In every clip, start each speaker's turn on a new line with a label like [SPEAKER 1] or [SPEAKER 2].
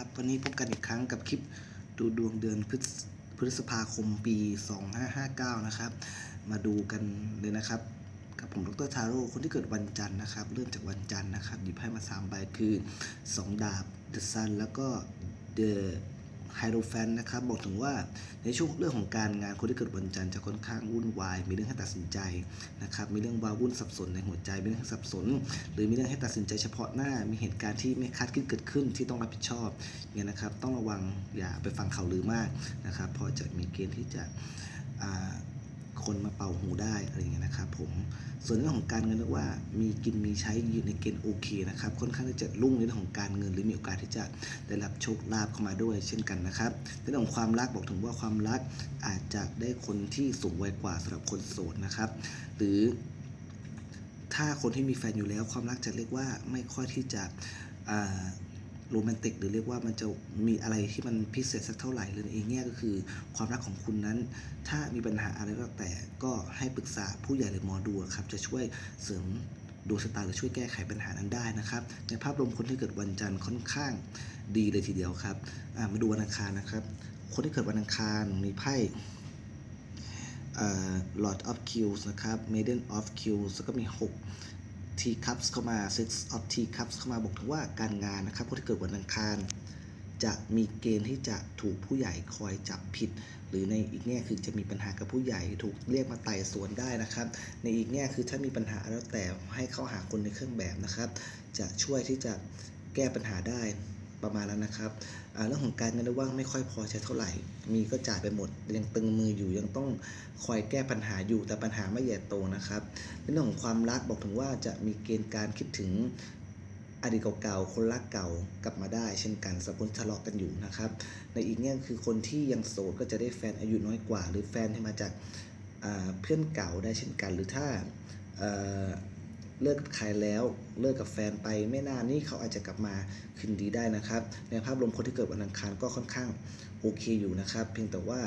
[SPEAKER 1] ครับวันนี้พบกันอีกครั้งกับคลิปดูดวงเดือนพฤษพฤษภาคมปี 2559 นะครับ มาดูกันเลยนะครับ กับผมดรทาโร่คนที่เกิดวันจันทร์นะครับ เริ่มจากวันจันทร์นะครับหยิบให้มา3ใบคือ 2 ดาบ The Sun แล้วก็ The ไฮโดแฟนนะครับบอกถึงว่าในช่วงเรื่องของการงานคนที่เกิดวันจันทร์จะค่อนข้างวุ่นวาย มีเรื่องให้ตัดสินใจนะครับมีเรื่องวาวุ่นสับสนในหัวใจมีเรื่องให้สับสน หรือมีเรื่องให้ตัดสินใจเฉพาะหน้า มีเหตุการณ์ที่ไม่คาดคิดเกิดขึ้นที่ต้องรับผิดชอบเนี่ยนะครับต้องระวังอย่าไปฟังข่าวลือมากนะครับเพราะจะมีเกณฑ์ที่จะอ่า คนมาเป่าหูได้อะไรอย่างเงี้ยนะครับผมส่วนเรื่องของการเงินเรียกว่ามีกินมีใช้อยู่ในเกณฑ์โอเคนะครับค่อนข้างที่จะรุ่งในเรื่องของการเงินหรือมีโอกาสที่จะได้รับโชคลาภเข้ามาด้วย เช่นกันนะครับในเรื่องของความรักบอกถึงว่าความรักอาจจะได้คนที่สูงวัยกว่าสำหรับคนโสดนะครับหรือถ้าคนที่มีแฟนอยู่แล้วความรักจะเรียกว่าไม่ค่อยที่จะ โรแมนติกหรือเรียกว่ามันจะมีอะไรที่มันพิเศษสักเท่าไหร่เลยในแง่ก็คือ ความรักของคุณนั้น ถ้ามีปัญหาอะไรก็แต่ก็ให้ปรึกษาผู้ใหญ่หรือหมอดูครับจะช่วยเสริมดวงชะตาหรือช่วยแก้ไขปัญหานั้นได้นะครับ ในภาพรวมคนที่เกิดวันจันทร์ค่อนข้างดีเลยทีเดียวครับมาดูวันอังคารนะครับ คนที่เกิดวันอังคารมีไพ่เอ่อ Lord of Cues นะครับ Maiden of Cues แล้วก็มี 6 T Cups เข้ามา Six of T Cups เข้ามาบอกถึงว่าการงานนะครับคนที่เกิดวันอังคาร จะมีเกณฑ์ที่จะถูกผู้ใหญ่คอยจับผิด หรือในอีกแง่คือจะมีปัญหากับผู้ใหญ่ถูกเรียกมาไต่สวนได้นะครับ ในอีกแง่คือถ้ามีปัญหาแล้วแต่ให้เข้าหาคนในเครื่องแบบนะครับ จะช่วยที่จะแก้ปัญหาได้ ประมาณนั้นนะครับเรื่องของการเงินเรียกว่างไม่ค่อยพอใช้เท่าไหร่ มีก็จ่ายไปหมด ยังตึงมืออยู่ยังต้องคอยแก้ปัญหาอยู่แต่ปัญหาไม่ใหญ่โตนะครับเรื่องของความรักบอกถึงว่าจะมีเกณฑ์การคิดถึงอดีตเก่าๆ คนรักเก่ากลับมาได้ เช่นกันสำหรับคนทะเลาะกันอยู่นะครับ ในอีกแง่คือคนที่ยังโสดก็จะได้แฟนอายุน้อยกว่า หรือแฟนที่มาจากเพื่อนเก่าได้เช่นกัน หรือถ้า เลิกกับใครแล้วเลิกกับแฟนไปไม่นานนี่เขาอาจจะกลับมาคืนดีได้นะครับ ในภาพรวมคนที่เกิดวันอังคารก็ค่อนข้างโอเคอยู่นะครับ เพียงแต่ว่า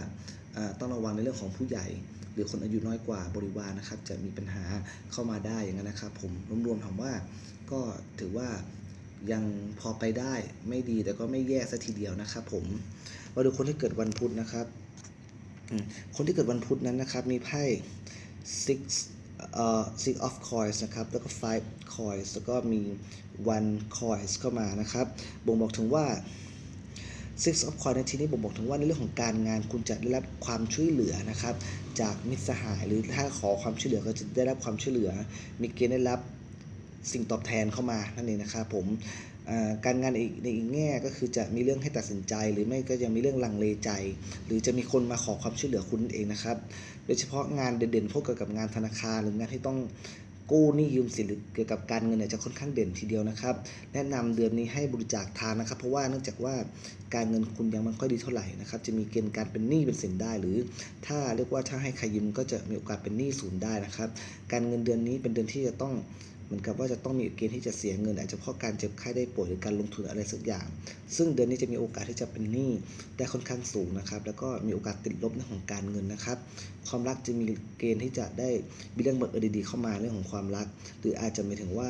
[SPEAKER 1] ต้องระวังในเรื่องของผู้ใหญ่ หรือคนอายุน้อยกว่าบริวารนะครับ จะมีปัญหาเข้ามาได้อย่างนั้นนะครับ ผมรวมๆถามว่าก็ถือว่ายังพอไปได้ไม่ดีแต่ก็ไม่แย่ซะทีเดียวนะครับ ผมมาดูคนที่เกิดวันพุธนะครับคนที่เกิดวันพุธนั้นนะครับ มีไพ่ six เอ่อ six of coins นะครับ แล้วก็ five coins แล้วก็มี one coins เข้ามานะครับ บ่งบอกถึงว่า Six of Coins ในที่นี้ผมบอกถึงว่าในเรื่องของการงานคุณจะได้รับความช่วยเหลือนะครับ จากมิตรสหายหรือถ้าขอความช่วยเหลือก็จะได้รับความช่วยเหลือ มีเกณฑ์ได้รับสิ่งตอบแทนเข้ามานั่นเองนะครับผมการงานอีกในอีกแง่ก็คือจะมีเรื่องให้ตัดสินใจ หรือไม่ก็ยังมีเรื่องลังเลใจ หรือจะมีคนมาขอความช่วยเหลือคุณเองนะครับ ยเฉพาะงานเด่นๆพวกเกี่ยวกับงานธนาคารหรืองานที่ต้องกู้หนี้ยืมสินหรือเกี่ยวกับการเงินเนี่ยจะค่อนข้างเด่นทีเดียวนะครับ แนะนำเดือนนี้ให้บริจาคทานนะครับ เพราะว่าเนื่องจากว่าการเงินคุณยังไม่ค่อยดีเท่าไหร่นะครับ จะมีเกณฑ์การเป็นหนี้เป็นสินได้ หรือ ถ้าเรียกว่าถ้าให้ใครยืมก็จะมีโอกาสเป็นหนี้ศูนย์ได้นะครับ การเงินเดือนนี้เป็นเดือนที่จะต้อง เหมือนกับว่าจะต้องมีเกณฑ์ที่จะเสียเงินอาจจะเพราะการเจ็บไข้ได้ป่วยหรือการลงทุนอะไรสักอย่าง ซึ่งเดือนนี้จะมีโอกาสที่จะเป็นหนี้ได้ค่อนข้างสูงนะครับ แล้วก็มีโอกาสติดลบในของการเงินนะครับ ความรักจะมีเกณฑ์ที่จะได้มีเรื่องบังเอิญดีๆเข้ามาเรื่องของความรัก หรืออาจจะหมายถึงว่า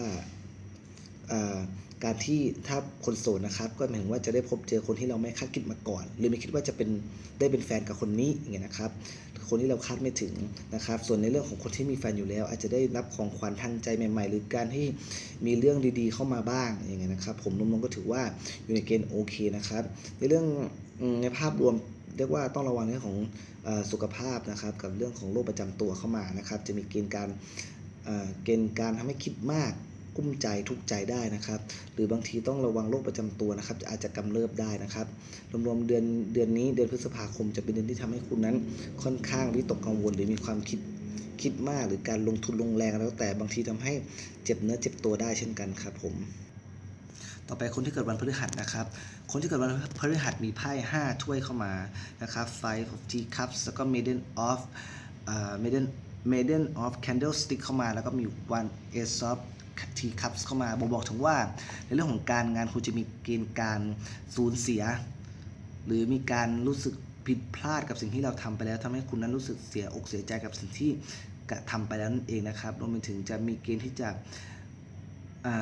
[SPEAKER 1] การที่ถ้าคนโสดนะครับ ก็หมายถึงว่าจะได้พบเจอคนที่เราไม่คาดคิดมาก่อน หรือไม่คิดว่าจะเป็นได้เป็นแฟนกับคนนี้อย่างเงี้ยนะครับ คนที่เราคาดไม่ถึงนะครับ ส่วนในเรื่องของคนที่มีแฟนอยู่แล้ว อาจจะได้รับของขวัญทางใจใหม่ ๆ หรือการที่มีเรื่องดีๆ เข้ามาบ้างอย่างเงี้ยนะครับ ผมรวมๆก็ถือว่าอยู่ในเกณฑ์โอเคนะครับ ในเรื่องในภาพรวมเรียกว่าต้องระวังเรื่องของอสุขภาพนะครับกับเรื่องของโรคประจำตัวเข้ามานะครับ จะมีเกณฑ์การเอ่อเกณฑ์การทำให้คิดมาก กุ้มใจทุกใจได้นะครับ หรือบางทีต้องระวังโรคประจำตัวนะครับอาจจะกำเริบได้นะครับรวมๆเดือนเดือนนี้เดือนพฤษภาคมจะเป็นเดือนที่ทำให้คุณนั้นค่อนข้างวิตกกังวลหรือมีความคิดคิดมากหรือการลงทุนลงแรงแล้วแต่บางทีทำให้เจ็บเนื้อเจ็บตัวได้เช่นกันครับผม ต่อไปคนที่เกิดวันพฤหัสนะครับ คนที่เกิดวันพฤหัสมีไพ่5ถ้วยเข้ามานะครับ Five of t Cups แล้วก็ Maiden of เอ่อ Maiden Maiden of Candlestick เข้ามาแล้วก็มี One Ace of Tea Cups เข้ามาบ่งบอกถึงว่า ในเรื่องของการงานคุณจะมีเกณฑ์การสูญเสีย หรือมีการรู้สึกผิดพลาดกับสิ่งที่เราทำไปแล้วทำให้คุณนั้นรู้สึกเสียอกเสียใจกับสิ่งที่กระทำไปแล้วนั่นเองนะครับรวมไปถึงจะมีเกณฑ์ที่จะ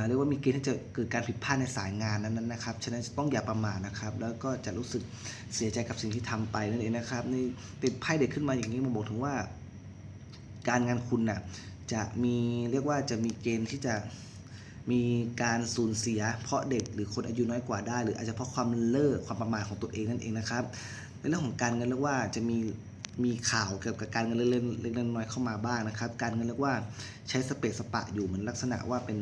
[SPEAKER 1] เรียกว่ามีเกณฑ์ที่จะเกิดการผิดพลาดในสายงานนั้นๆนะครับ ฉะนั้นต้องอย่าประมาทนะครับ แล้วก็จะรู้สึกเสียใจกับสิ่งที่ทำไปนั่นเองนะครับนี่ติดไพ่เด็กขึ้นมาอย่างนี้มาบอกถึงว่า การงานคุณน่ะ จะมีเรียกว่าจะมีเกณฑ์ที่จะมีการสูญเสีย เพราะเด็กหรือคนอายุน้อยกว่าได้ หรืออาจจะเพราะความเลิกความประมาทของตัวเองนั่นเองนะครับ ในเรื่องของการเงินเรียกว่าจะมีมีข่าวเกี่ยวกับการเงินเล็กๆน้อยๆเข้ามาบ้างนะครับ การเงินเรียกว่าใช้สเปซสปะอยู่เหมือนลักษณะว่าเป็น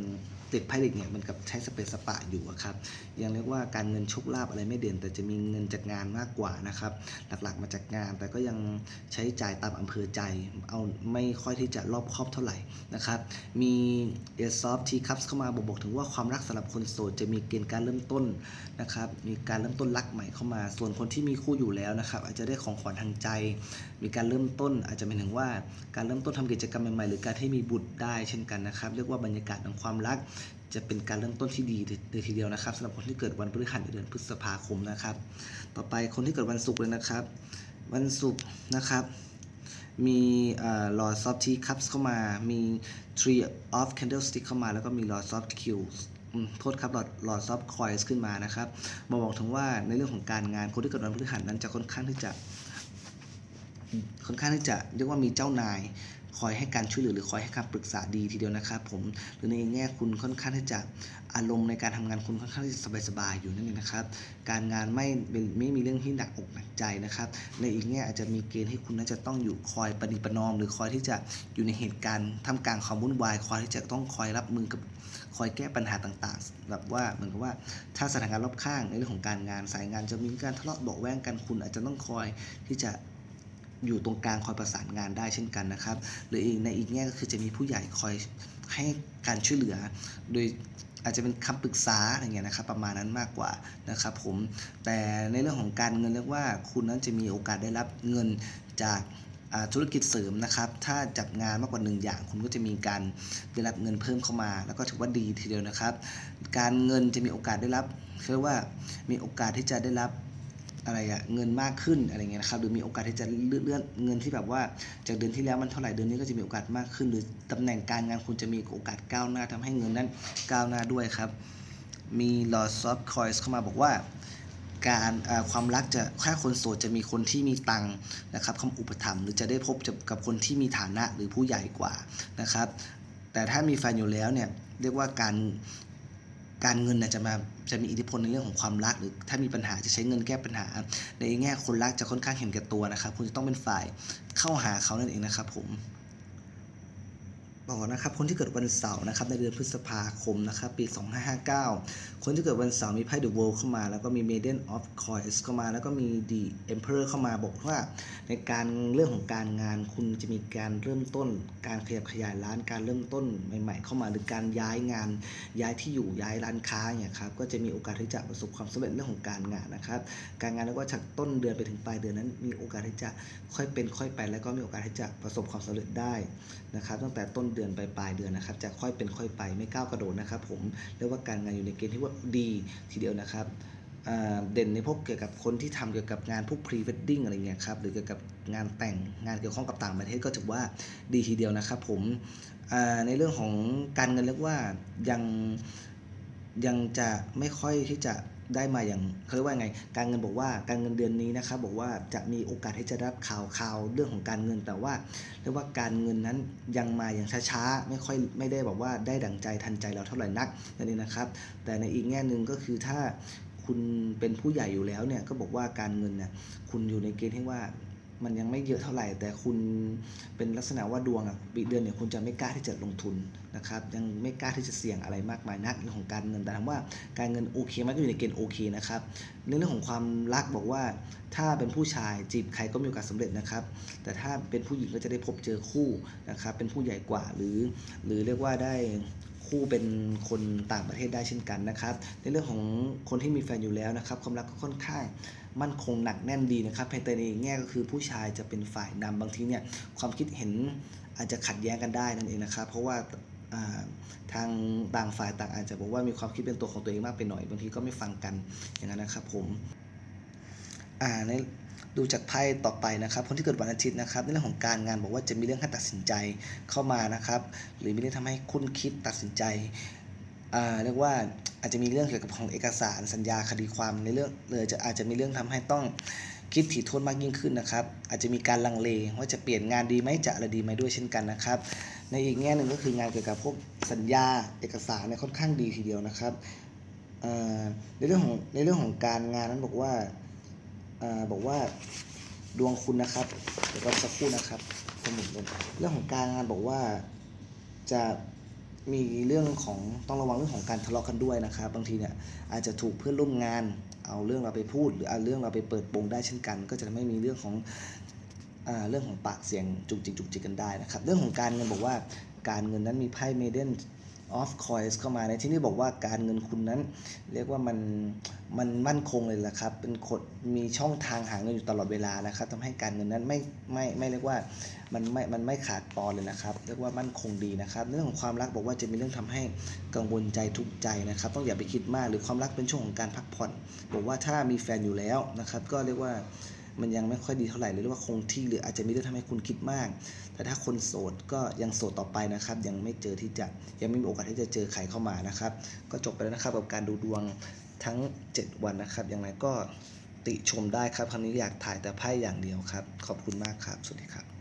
[SPEAKER 1] ติดไพ่เด็กเนี่ยมันกับใช้สเปซสปะอยู่ครับยังเรียกว่าการเงินโชคลาภอะไรไม่เด่น แต่จะมีเงินจากงานมากกว่านะครับ หลักๆมาจากงาน แต่ก็ยังใช้จ่ายตามอำเภอใจ เอาไม่ค่อยที่จะรอบครอบเท่าไหร่นะครับมีเอซอฟทีคัพเข้ามาบอกบอกถึงว่าความรักสำหรับคนโสดจะมีเกณฑ์การเริ่มต้นนะครับมีการเริ่มต้นรักใหม่เข้ามา ส่วนคนที่มีคู่อยู่แล้วนะครับ อาจจะได้ของขวัญทางใจ มีการเริ่มต้น อาจจะเป็นถึงว่าการเริ่มต้นทำกิจกรรมใหม่ๆหรือการที่มีบุตรได้เช่นกันนะครับ เรียกว่าบรรยากาศของความรัก จะเป็นการเริ่มต้นที่ดีเลยทีเดียวนะครับสำหรับคนที่เกิดวันพฤหัสในเดือนพฤษภาคมนะครับ ต่อไปคนที่เกิดวันศุกร์เลยนะครับ วันศุกร์นะครับ มีลอร์ดซอฟทีคัพเข้ามา มี Tree of Candlestick เข้ามา แล้วก็มี Lord of Cues อืมโทษครับ Lord Lord of Coins ขึ้นมานะครับมาบอกถึงว่าในเรื่องของการงานคนที่เกิดวันพฤหัสนั้นจะค่อนข้างที่จะ ค่อนข้างที่จะเรียกว่ามีเจ้านาย คอยให้การช่วยเหลือหรือคอยให้คำปรึกษาดีทีเดียวนะครับผมหรือในแง่คุณค่อนข้างที่จะอารมณ์ในการทำงานคุณค่อนข้างที่จะสบายๆอยู่นั่นเองนะครับ การงานไม่เป็นไม่มีเรื่องที่หนักอกหนักใจนะครับ ในอีกแง่อาจจะมีเกณฑ์ให้คุณนั้นจะต้องอยู่คอยปฏิปนอม หรือคอยที่จะอยู่ในเหตุการณ์ท่ามกลางความวุ่นวายคอยที่จะต้องคอยรับมือกับคอยแก้ปัญหาต่างๆ แบบว่าเหมือนกับว่าถ้าสถานการณ์รอบข้างในเรื่องของการงานสายงานจะมีการทะเลาะเบาแวงกันคุณอาจจะต้องคอยที่จะ อยู่ตรงกลางคอยประสานงานได้เช่นกันนะครับ หรืออีกในอีกแง่ก็คือจะมีผู้ใหญ่คอยให้การช่วยเหลือ โดยอาจจะเป็นคำปรึกษาอะไรเงี้ยนะครับประมาณนั้นมากกว่านะครับผมแต่ในเรื่องของการเงินเรียกว่าคุณนั้นจะมีโอกาสได้รับเงินจากอ่าธุรกิจเสริมนะครับ ถ้าจับงานมากกว่าหนึ่งอย่าง คุณก็จะมีการได้รับเงินเพิ่มเข้ามา แล้วก็ถือว่าดีทีเดียวนะครับ การเงินจะมีโอกาสได้รับเรียกว่ามีโอกาสที่จะได้รับ อะไรอะเงินมากขึ้นอะไรเงี้ยนะครับหรือมีโอกาสที่จะเลื่อนเลื่อนเงินที่แบบว่า จากเดือนที่แล้วมันเท่าไหร่เดือนนี้ก็จะมีโอกาสมากขึ้น หรือตำแหน่งการงานคุณจะมีโอกาสก้าวหน้าทำให้เงินนั้นก้าวหน้าด้วยครับ มี Lord of Coins เข้ามาบอกว่าการความรักจะแค่คนโสดจะมีคนที่มีตังค์นะครับคำอุปถัมภ์หรือจะได้พบกับคนที่มีฐานะหรือผู้ใหญ่กว่านะครับ แต่ถ้ามีแฟนอยู่แล้วเนี่ยเรียกว่าการ การเงินจะมาจะมีอิทธิพลในเรื่องของความรัก หรือถ้ามีปัญหาจะใช้เงินแก้ปัญหา ในแง่คนรักจะค่อนข้างเห็นแก่ตัวนะครับ คุณจะต้องเป็นฝ่ายเข้าหาเขานั่นเองนะครับผม บอกนะครับคนที่เกิดวันเสาร์นะครับในเดือนพฤษภาคมนะครับปี 2559 คนที่เกิดวันเสาร์มีไพ่ The World เข้ามา แล้วก็มี Maiden of Coins เข้ามา แล้วก็มี The Emperor เข้ามาบอกว่า ในการเรื่องของการงานคุณจะมีการเริ่มต้น การขยับขยายร้านการเริ่มต้นใหม่ ๆ เข้ามาหรือการย้ายงานย้ายที่อยู่ย้ายร้านค้าเนี่ยครับก็จะมีโอกาสที่จะประสบความสำเร็จเรื่องของการงานนะครับการงานเรียกว่าจากต้นเดือนไปถึงปลายเดือนนั้น มีโอกาสที่จะค่อยเป็นค่อยไป แล้วก็มีโอกาสที่จะประสบความสำเร็จได้นะครับตั้งแต่ต้นเดือนปปลายเดือนนะครับ จะค่อยเป็นค่อยไปไม่ก้าวกระโดดนะครับ ผมเรียกว่าการงานอยู่ในเกณฑ์ที่ว่าดีทีเดียวนะครับเด่นในพวกเกี่ยวกับคนที่ทำเกี่ยวกับงานพวก pre wedding อะไรเงี้ยครับหรือเกี่ยวกับงานแต่งงานเกี่ยวข้องกับต่างประเทศก็ถือว่าดีทีเดียวนะครับ ผมในเรื่องของการเงินเรียกว่ายังยังจะไม่ค่อยที่จะ ได้มาอย่างเขาเรียกว่าไง การเงินบอกว่าการเงินเดือนนี้นะครับบอกว่าจะมีโอกาสที่จะรับข่าวข่าวเรื่องของการเงินแต่ว่าเรียกว่าการเงินนั้นยังมาอย่างช้าๆไม่ค่อยไม่ได้บอกว่าได้ดั่งใจทันใจเราเท่าไหร่นักนั่นเองนะครับ แต่ในอีกแง่หนึ่งก็คือถ้าคุณเป็นผู้ใหญ่อยู่แล้วเนี่ยก็บอกว่าการเงินเนี่ยคุณอยู่ในเกณฑ์ที่ว่า มันยังไม่เยอะเท่าไหร่ แต่คุณเป็นลักษณะว่าดวงอะปีเดือนเนี่ยคุณจะไม่กล้าที่จะลงทุนนะครับยังไม่กล้าที่จะเสี่ยงอะไรมากมายนักเรื่องของการเงินแต่ถามว่าการเงินโอเคไหมก็อยู่ในเกณฑ์โอเคนะครับในเรื่องของความรักบอกว่า ถ้าเป็นผู้ชายจีบใครก็มีโอกาสสำเร็จนะครับ แต่ถ้าเป็นผู้หญิงก็จะได้พบเจอคู่นะครับเป็นผู้ใหญ่กว่าหรือ หรือเรียกว่าได้คู่เป็นคนต่างประเทศได้เช่นกันนะครับ ในเรื่องของคนที่มีแฟนอยู่แล้วนะครับความรักก็ค่อนข้าง มั่นคงหนักแน่นดีนะครับแต่ในแง่ก็คือผู้ชายจะเป็นฝ่ายนำบางทีเนี่ยความคิดเห็นอาจจะขัดแย้งกันได้นั่นเองนะครับ เพราะว่าทางต่างฝ่ายต่างอาจจะบอกว่ามีความคิดเป็นตัวของตัวเองมากไปหน่อย บางทีก็ไม่ฟังกันอย่างนั้นนะครับผมอ่าในดูจากไพ่ต่อไปนะครับ คนที่เกิดวันอาทิตย์นะครับในเรื่องของการงานบอกว่าจะมีเรื่องให้ตัดสินใจเข้ามานะครับ หรือมีเรื่องทำให้คุณคิดตัดสินใจเรียกว่า อาจจะมีเรื่องเกี่ยวกับของเอกสารสัญญาคดีความในเรื่องเลยจะอาจจะมีเรื่องทำให้ต้องคิดถี่ถ้วนมากยิ่งขึ้นนะครับ อาจจะมีการลังเลว่าจะเปลี่ยนงานดีไหมจะอะไรดีไหมด้วยเช่นกันนะครับ ในอีกแง่หนึ่งก็คืองานเกี่ยวกับพวกสัญญาเอกสารเนี่ยค่อนข้างดีทีเดียวนะครับในเรื่องของในเรื่องของการงานนั้นบอกว่าอบอกว่าดวงคุณนะครับ เดี๋ยวก็สักครู่นะครับสมุดลงเรื่องของการงานบอกว่าจะ มีเรื่องของต้องระวังเรื่องของการทะเลาะกันด้วยนะครับบางทีเนี่ยอาจจะถูกเพื่อนร่วมงาน เอาเรื่องเราไปพูด หรือเอาเรื่องเราไปเปิดโปงได้เช่นกัน ก็จะทำให้มีเรื่องของเรื่องของปากเสียงจุกจิกจุกจิกกันได้นะครับ เรื่องของการเงินบอกว่าการเงินนั้นมีไพ่เมเดน of Coins เข้ามาในที่นี้บอกว่าการเงินคุณนั้น เรียกว่ามันมันมั่นคงเลยละครับ เป็นกฎมีช่องทางหาเงินอยู่ตลอดเวลานะครับทำให้การเงินนั้นไม่ไม่ไม่เรียกว่ามันไม่มันไม่ขาดตอนเลยนะครับ เรียกว่ามั่นคงดีนะครับ เรื่องของความรักบอกว่าจะมีเรื่องทำให้กังวลใจทุกข์ใจนะครับ ต้องอย่าไปคิดมากหรือความรักเป็นช่วงของการพักผ่อน บอกว่าถ้ามีแฟนอยู่แล้วนะครับ ก็เรียกว่า มันยังไม่ค่อยดีเท่าไหร่หรือว่าคงที่หรืออาจจะมีเรื่องทำให้คุณคิดมาก แต่ถ้าคนโสดก็ยังโสดต่อไปนะครับ ยังไม่เจอที่จะยังไม่มีโอกาสที่จะเจอใครเข้ามานะครับ ก็จบไปแล้วนะครับกับการดูดวงทั้ง 7 วันนะครับอย่างไรก็ติชมได้ครับครั้งนี้อยากถ่ายแต่ไพ่อย่างเดียวครับ ขอบคุณมากครับ สวัสดีครับ